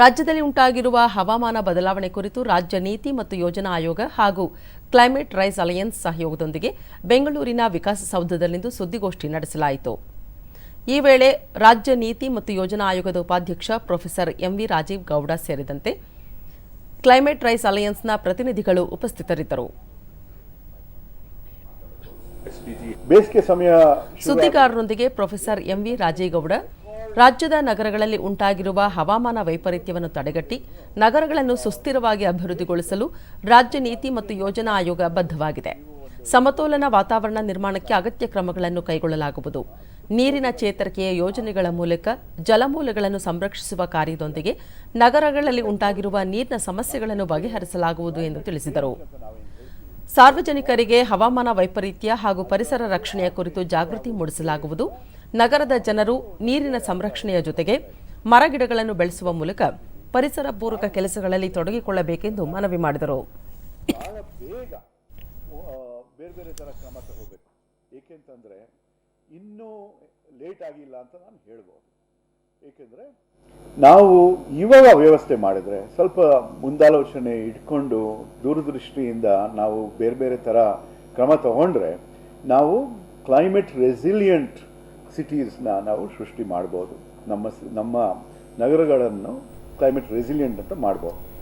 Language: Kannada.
ರಾಜ್ಯದಲ್ಲಿ ಉಂಟಾಗಿರುವ ಹವಾಮಾನ ಬದಲಾವಣೆ ಕುರಿತು ರಾಜ್ಯ ನೀತಿ ಮತ್ತು ಯೋಜನಾ ಆಯೋಗ ಹಾಗೂ ಕ್ಲೈಮೇಟ್ ರೈಸ್ ಅಲಯನ್ಸ್ ಸಹಯೋಗದೊಂದಿಗೆ ಬೆಂಗಳೂರಿನ ವಿಕಾಸಸೌಧದಲ್ಲಿಂದು ಸುದ್ದಿಗೋಷ್ಠಿ ನಡೆಸಲಾಯಿತು. ಈ ವೇಳೆ ರಾಜ್ಯ ನೀತಿ ಮತ್ತು ಯೋಜನಾ ಆಯೋಗದ ಉಪಾಧ್ಯಕ್ಷ ಪ್ರೊಫೆಸರ್ ಎಂವಿ ರಾಜೀವ್ ಗೌಡ ಸೇರಿದಂತೆ ಕ್ಲೈಮೇಟ್ ರೈಸ್ ಅಲಯನ್ಸ್ನ ಪ್ರತಿನಿಧಿಗಳು ಉಪಸ್ಥಿತರಿದ್ದರು. ಸುದ್ದಿಗಾರರೊಂದಿಗೆ ಪ್ರೊಫೆಸರ್ ಎಂವಿ ರಾಜೇಗೌಡ ರಾಜ್ಯದ ನಗರಗಳಲ್ಲಿ ಉಂಟಾಗಿರುವ ಹವಾಮಾನ ವೈಪರೀತ್ಯವನ್ನು ತಡೆಗಟ್ಟಿ ನಗರಗಳನ್ನು ಸುಸ್ಥಿರವಾಗಿ ಅಭಿವೃದ್ಧಿಗೊಳಿಸಲು ರಾಜ್ಯ ನೀತಿ ಮತ್ತು ಯೋಜನಾ ಆಯೋಗ ಬದ್ಧವಾಗಿದೆ. ಸಮತೋಲನ ವಾತಾವರಣ ನಿರ್ಮಾಣಕ್ಕೆ ಅಗತ್ಯ ಕ್ರಮಗಳನ್ನು ಕೈಗೊಳ್ಳಲಾಗುವುದು. ನೀರಿನ ಚೇತರಿಕೆಯ ಯೋಜನೆಗಳ ಮೂಲಕ ಜಲಮೂಲಗಳನ್ನು ಸಂರಕ್ಷಿಸುವ ಕಾರ್ಯದೊಂದಿಗೆ ನಗರಗಳಲ್ಲಿ ಉಂಟಾಗಿರುವ ನೀರಿನ ಸಮಸ್ಯೆಗಳನ್ನು ಬಗೆಹರಿಸಲಾಗುವುದು ಎಂದು ತಿಳಿಸಿದರು. ಸಾರ್ವಜನಿಕರಿಗೆ ಹವಾಮಾನ ವೈಪರೀತ್ಯ ಹಾಗೂ ಪರಿಸರ ರಕ್ಷಣೆಯ ಕುರಿತು ಜಾಗೃತಿ ಮೂಡಿಸಲಾಗುವುದು. ನಗರದ ಜನರು ನೀರಿನ ಸಂರಕ್ಷಣೆಯ ಜೊತೆಗೆ ಮರಗಿಡಗಳನ್ನು ಬೆಳೆಸುವ ಮೂಲಕ ಪರಿಸರ ಪೂರಕ ಕೆಲಸಗಳಲ್ಲಿ ತೊಡಗಿಕೊಳ್ಳಬೇಕೆಂದು ಮನವಿ ಮಾಡಿದರು. ಬೇರೆ ಬೇರೆ ಥರ ಕ್ರಮ ಏಕೆಂತಂದರೆ ಇನ್ನೂ ಲೇಟ್ ಆಗಿಲ್ಲ ಅಂತ ನಾನು ಹೇಳ್ಬೋದು. ಏಕೆಂದರೆ ನಾವು ಇವಾಗ ವ್ಯವಸ್ಥೆ ಮಾಡಿದ್ರೆ ಸ್ವಲ್ಪ ಮುಂದಾಲೋಚನೆ ಇಟ್ಕೊಂಡು ದೂರದೃಷ್ಟಿಯಿಂದ ನಾವು ಬೇರೆ ಬೇರೆ ಥರ ಕ್ರಮ ತಗೊಂಡ್ರೆ ನಾವು ಕ್ಲೈಮೇಟ್ ರೆಸಿಲಿಯಂಟ್ ಸಿಟೀಸ್ನ ನಾವು ಸೃಷ್ಟಿ ಮಾಡ್ಬೋದು. ನಮ್ಮ ನಮ್ಮ ನಗರಗಳನ್ನು ಕ್ಲೈಮೇಟ್ ರೆಸಿಲಿಯೆಂಟ್ ಅಂತ ಮಾಡ್ಬೋದು.